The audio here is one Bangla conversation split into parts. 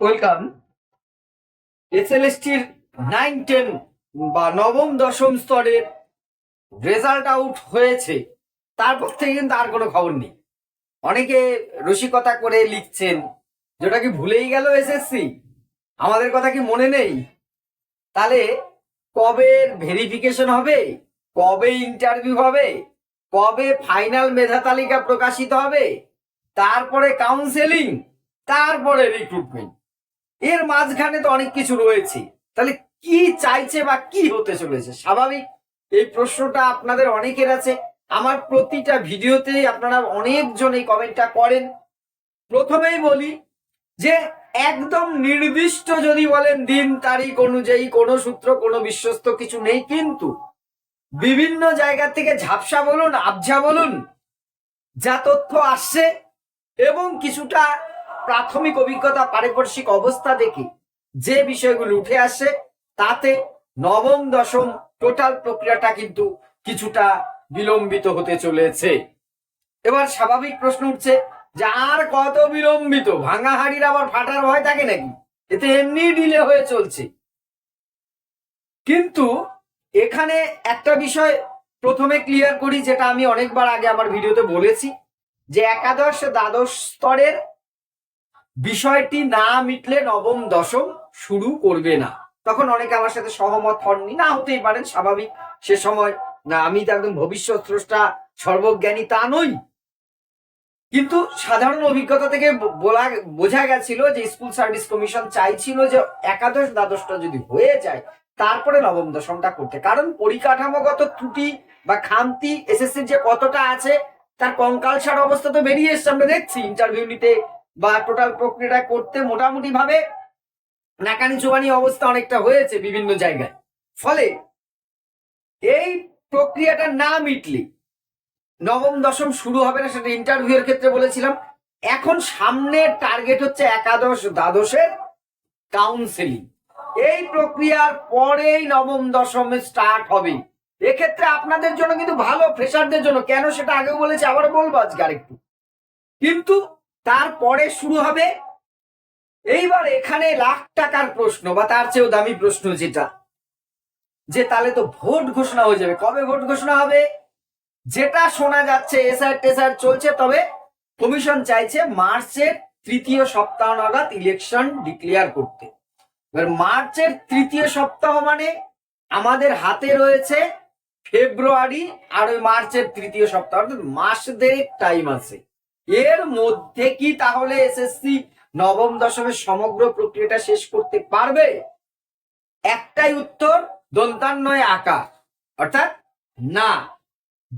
ওয়েলকাম এসএলএসটির নাইন টেন বা নবম, দশম স্তরের রেজাল্ট আউট হয়েছে। তারপর থেকে কিন্তু আর কোনো খবর নেই। অনেকে রসিকতা করে লিখছেন, যেটা কি ভুলেই গেল এসএসসি আমাদের কথা কি মনে নেই? তাহলে কবে ভেরিফিকেশন হবে? কবে ইন্টারভিউ হবে? কবে ফাইনাল মেধা তালিকা প্রকাশিত হবে? তারপরে কাউন্সেলিং তারপরে রিক্রুটমেন্ট এর মাঝখানে তো অনেক কিছু রয়েছে। তাহলে কি চাইছে বা কি হতে চলেছে? স্বাভাবিক, এই প্রশ্নটা আপনাদের অনেকের আছে। আমার প্রতিটা ভিডিওতেই আপনারা অনেকজন এই কমেন্টটা করেন। প্রথমেই বলি যে, একদম নির্দিষ্ট যদি বলেন দিন, তারিখ অনুযায়ী কোনো সূত্র, কোনো বিশ্বস্ত কিছু নেই, কিন্তু বিভিন্ন জায়গা থেকে ঝাপসা বলুন, আবঝা বলুন, যা তথ্য আসছে এবং কিছুটা প্রাথমিক অভিজ্ঞতা, পারিপার্শ্বিক অবস্থা দেখে যে বিষয়গুলো উঠে আসে, তাতে নবম, দশম টোটাল প্রক্রিয়াটা কিন্তু কিছুটা বিলম্বিত হতে চলেছে। এবার স্বাভাবিক প্রশ্ন উঠছে যে আর কত বিলম্বিত? ভাঙা হাড়ির আবার ফাটার ভয় থাকে নাকি? এতে এমনি ডিলে হয়ে চলছে। কিন্তু এখানে একটা বিষয় প্রথমে ক্লিয়ার করি, যেটা আমি অনেকবার আগে আমার ভিডিওতে বলেছি, যে একাদশ দ্বাদশ স্তরের বিষয়টি না মিটলে নবম, দশম শুরু করবে না। তখন অনেকে আমার সাথে সহমত হননি। না, হতেই পারেন, স্বাভাবিক। সে সময়, না, আমি তো একদম ভবিষ্যৎ স্রষ্টা, সর্বজ্ঞানী তা নই। কিন্তু সাধারণ অভিজ্ঞতা থেকে বলা, বোঝা গেছিল যে স্কুল সার্ভিস কমিশন চাইছিল যে একাদশ, দ্বাদশটা যদি হয়ে যায়, তারপরে নবম, দশমটা করতে। কারণ পরিকাঠামোগত ত্রুটি বা খামতি, এসএসসির যে কতটা আছে, তার কঙ্কালসার অবস্থা তো বেরিয়ে এসছে, আমরা দেখছি। ইন্টারভিউ নিতে বা টোটাল প্রক্রিয়াটা করতে মোটামুটি ভাবে নাকানি চুবানি অবস্থা অনেকটা হয়েছে বিভিন্ন জায়গায়। ফলে এই প্রক্রিয়াটা না মিটলে নবম, দশম শুরু হবে না সেটা ইন্টারভিউ এর ক্ষেত্রে বলেছিলাম। এখন সামনের টার্গেট হচ্ছে একাদশ দ্বাদশের কাউন্সেলিং এই প্রক্রিয়ার পরেই নবম, দশমে স্টার্ট হবে। এক্ষেত্রে আপনাদের জন্য কিন্তু ভালো ফ্রেশারদের জন্য। কেন সেটা আগেও বলেছি আবার বলব আজকে আরেকটু। কিন্তু তারপরে শুরু হবে। এইবার এখানে লাখ টাকার প্রশ্ন, বা তার চেয়েও দামি প্রশ্ন যেটা, যে তাহলে তো ভোট ঘোষণা হয়ে যাবে। কবে ভোট ঘোষণা হবে? যেটা শোনা যাচ্ছে, এসআর টেসার চলছে, তবে কমিশন চাইছে মার্চের তৃতীয় সপ্তাহ নাগাদ ইলেকশন ডিক্লেয়ার করতে। এবার মার্চের তৃতীয় সপ্তাহ মানে আমাদের হাতে রয়েছে ফেব্রুয়ারি, আর ওই মার্চের তৃতীয় সপ্তাহ, অর্থাৎ মাস দেড়েক টাইম আছে। এর মধ্যে কি তাহলে এসএসসি নবম দশমের সমগ্র প্রক্রিয়াটা শেষ করতে পারবে? একটাই উত্তর দন্তান্নয় আঁকা অর্থাৎ না,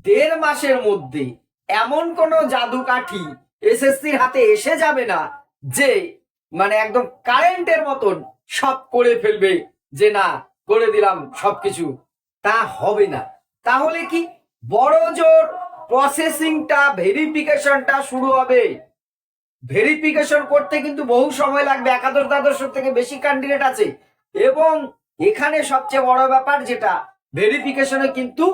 দেড় মাসের মধ্যে এমন কোন জাদু কাঠি এসএসসির হাতে এসে যাবে না যে মানে একদম কারেন্টের মতন সব করে ফেলবে যে, না, করে দিলাম সবকিছু। তা হবে না। তাহলে কি বড় জোর প্রসেসিংটা ভেরিফিকেশনটা শুরু হবে। ভেরিফিকেশন করতে কিন্তু বহু সময় লাগবে একাদশ দ্বাদশ থেকে বেশি ক্যান্ডিডেট আছে। এবং এখানে সবচেয়ে বড় ব্যাপার যেটা ভেরিফিকেশনে কিন্তু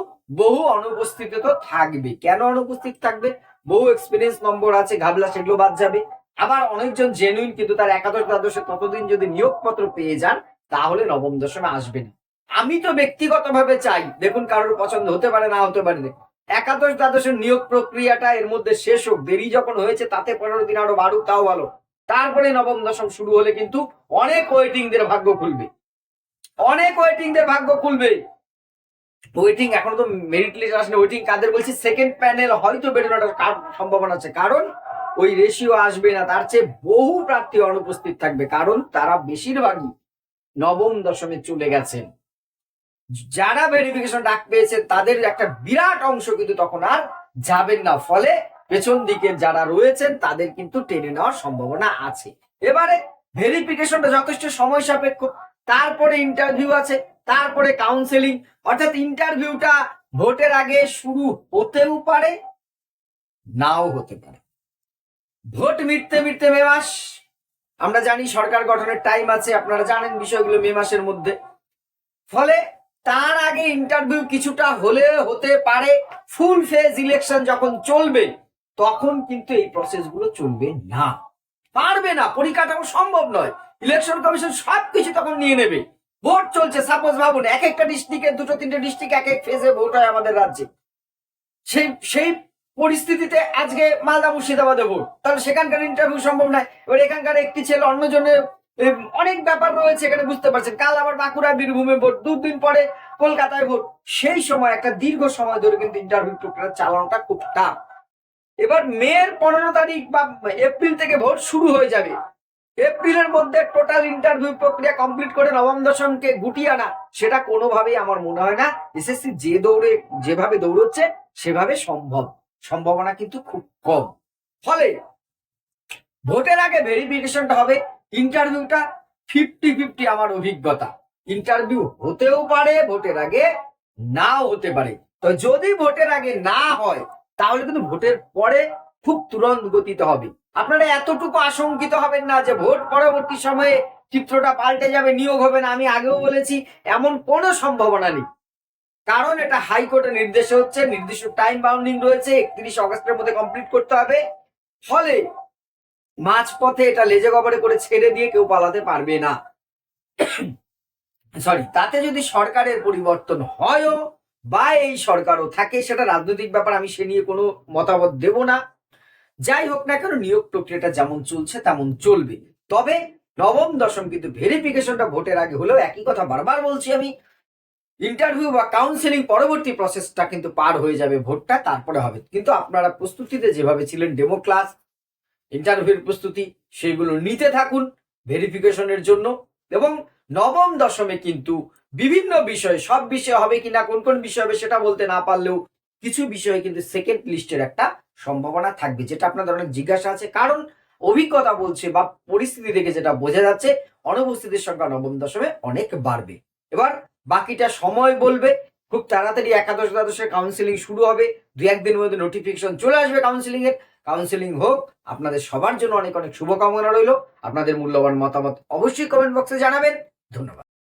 বহু অনুপস্থিত তো থাকবে। কেন অনুপস্থিত থাকবে? বহু এক্সপিরিয়েন্স নম্বর আছে, ঘাবলা সেগুলো বাদ যাবে। আবার অনেকজন জেনুইন কিন্তু তার একাদশ দ্বাদশে ততদিন যদি নিয়োগপত্র পেয়ে যান, তাহলে নবম দশমে আসবে না। আমি তো ব্যক্তিগতভাবে চাই, দেখুন কারোর পছন্দ হতে পারে, না হতে পারে একাদশ দ্বাদশের নিয়োগ প্রক্রিয়াটা এর মধ্যে শেষ হোক, দেরি যখন হয়েছে তাতে পনেরো দিন আরও বাড়ুক, তাও ভালো। তারপরে নবম দশম শুরু হলে কিন্তু অনেক ওয়েটিংদের ভাগ্য খুলবে। অনেক ওয়েটিংদের ভাগ্য খুলবে। ওয়েটিং এখন তো মেরিট লিস্ট আসলে ওয়েটিং কাদের বলছি সেকেন্ড প্যানেল হয়তো বেরোনোর কার- সম্ভাবনা আছে, কারণ ওই রেশিও আসবে না, তার চেয়ে বহু প্রার্থী অনুপস্থিত থাকবে, কারণ তারা বেশিরভাগই নবম দশমে চলে গেছেন। যারা ভেরিফিকেশন ডাক পেয়েছে, তাদের একটা বিরাট অংশ কিন্তু তখন আর যাবেন না। ফলে পেছন দিকের যারা রয়েছেন, তাদের কিন্তু টেনে নেওয়ার সম্ভাবনা আছে। এবারে ভেরিফিকেশনটা যথেষ্ট সময় সাপেক্ষ। তারপরে ইন্টারভিউ আছে, তারপরে কাউন্সেলিং অর্থাৎ ইন্টারভিউটা ভোটের আগে শুরু হতেও পারে, নাও হতে পারে। ভোট মিটতে মিটতে মে মাস, আমরা জানি সরকার গঠনের টাইম আছে, আপনারা জানেন বিষয়গুলো মে মাসের মধ্যে। ফলে তার আগে ইন্টারভিউ কিছুটা হলে হতে পারে। ফুল ফেজ ইলেকশন যখন চলবে, তখন কিন্তু এই প্রসেসগুলো চলবে না। পারবে না, পরিকাঠামো সম্ভব নয়। ইলেকশন কমিশন সবকিছু তখন নিয়ে নেবে। ভোট চলছে সাপোজ ভাবুন, এক একটা ডিস্ট্রিক্টে দুটো, তিনটে ডিস্ট্রিক্ট এক এক ফেজে ভোট হয় আমাদের রাজ্যে। সেই সেই পরিস্থিতিতে আজকে মালদা মুর্শিদাবাদে ভোট তাহলে সেখানকার ইন্টারভিউ সম্ভব নয়। এবার এখানকার একটি ছেলে অন্যজনের অনেক ব্যাপার রয়েছে, এখানে বুঝতে পারছেন। কাল আবার বাঁকুড়া বীরভূমে ভোট, দুদিন পরে কলকাতায় ভোট। সেই সময় একটা দীর্ঘ সময় ধরে কিন্তু ইন্টারভিউ প্রক্রিয়া চালানোটা খুব টাফ। এবার মের পনেরো তারিখ বা এপ্রিল থেকে ভোট শুরু হয়ে যাবে। এপ্রিলের মধ্যে টোটাল ইন্টারভিউ প্রক্রিয়া কমপ্লিট করে নবম দশমকে গুটিয়ে আনা, সেটা কোনোভাবেই আমার মনে হয় না। এসএসসি যে দৌড়ে, যেভাবে দৌড়চ্ছে, সেভাবে সম্ভব। সম্ভাবনা কিন্তু খুব কম। ফলে ভোটের আগে ভেরিফিকেশনটা হবে ইন্টারভিউটা ফিফটি ফিফটি আমার অভিজ্ঞতা। ইন্টারভিউ হতেও পারে, ভোটের আগে নাও হতে পারে। তো যদি ভোটের আগে না হয়, তাহলে কিন্তু ভোটের পরে খুব তুরন্ত গতিতে হবে। আপনারা এতটুকু আশঙ্কিত হবেন না যে ভোট পরবর্তী সময়ে চিত্রটা পাল্টে যাবে, নিয়োগ হবে না। আমি আগেও বলেছি, এমন কোনো সম্ভাবনা নেই। কারণ এটা হাইকোর্টের নির্দেশে হচ্ছে, নির্দিষ্ট টাইম বাউন্ডিং রয়েছে, একত্রিশ অগস্টের মধ্যে কমপ্লিট করতে হবে। ফলে মাঝপথে এটা লেজে গবরে করে ছেড়ে দিয়ে কেউ পালাতে পারবে না। সরি তাতে যদি সরকারের পরিবর্তন হয়ও বা এই সরকারও থাকে, সেটা রাজনৈতিক ব্যাপার, আমি সে নিয়ে কোনো মতামত দেব না। যাই হোক না কেন, নিয়োগ প্রক্রিয়াটা যেমন চলছে, তেমন চলবে। তবে নবম, দশম কিন্তু ভেরিফিকেশনটা ভোটের আগে হলেও একই কথা বারবার বলছি আমি। ইন্টারভিউ বা কাউন্সিলিং পরবর্তী প্রসেসটা কিন্তু পার হয়ে যাবে ভোটটা, তারপরে হবে। কিন্তু আপনারা প্রস্তুতিতে যেভাবে ছিলেন ডেমো ক্লাস ইন্টারভিউর প্রস্তুতি, সেগুলো নিতে থাকুন ভেরিফিকেশনের জন্য এবং নবম দশমে কিন্তু বিভিন্ন বিষয়, সব বিষয় হবে কিনা কোন কোন বিষয় হবে সেটা বলতে না পারলেও কিছু বিষয়ে কিন্তু সেকেন্ড লিস্টের একটা সম্ভাবনা থাকবে, যেটা আপনাদের অনেক জিজ্ঞাসা আছে। কারণ অভিজ্ঞতা বলছে বা পরিস্থিতি থেকে যেটা বোঝা যাচ্ছে, অনুপস্থিতির সংখ্যা নবম দশমে অনেক বাড়বে। এবার বাকিটা সময় বলবে, খুব তাড়াতাড়ি একাদশ দ্বাদশের কাউন্সিলিং শুরু হবে দু একদিনের মধ্যে নোটিফিকেশন চলে আসবে কাউন্সিলিং এর কাউন্সিলিং হোক, আপনাদের সবার জন্য অনেক অনেক শুভকামনা রইল। আপনাদের মূল্যবান মতামত অবশ্যই কমেন্ট বক্সে জানাবেন। ধন্যবাদ।